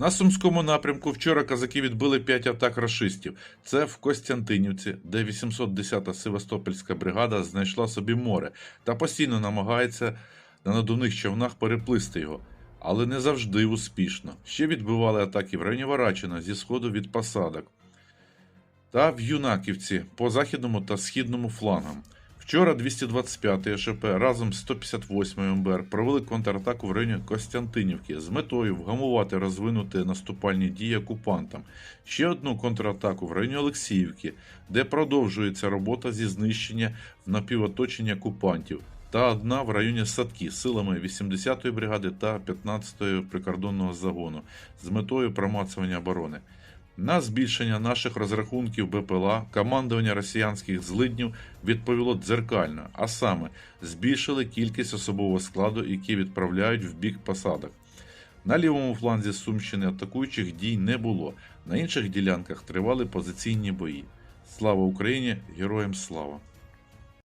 На Сумському напрямку вчора казаки відбили 5 атак рашистів. Це в Костянтинівці, де 810-та Севастопольська бригада знайшла собі море та постійно намагається на надувних човнах переплисти його. Але не завжди успішно. Ще відбивали атаки в районі Варачина зі сходу від посадок та в Юнаківці по західному та східному флангам. Вчора 225-й ШП разом з 158-м МБР провели контратаку в районі Костянтинівки з метою вгамувати розвинути наступальні дії окупантам. Ще одну контратаку в районі Олексіївки, де продовжується робота зі знищення в напівоточенні окупантів. Та одна в районі Садки силами 80-ї бригади та 15-ї прикордонного загону з метою промацування оборони. На збільшення наших розрахунків БПЛА командування росіянських злиднів відповіло дзеркально, а саме збільшили кількість особового складу, які відправляють в бік посадок. На лівому фланзі Сумщини атакуючих дій не було. На інших ділянках тривали позиційні бої. Слава Україні! Героям слава!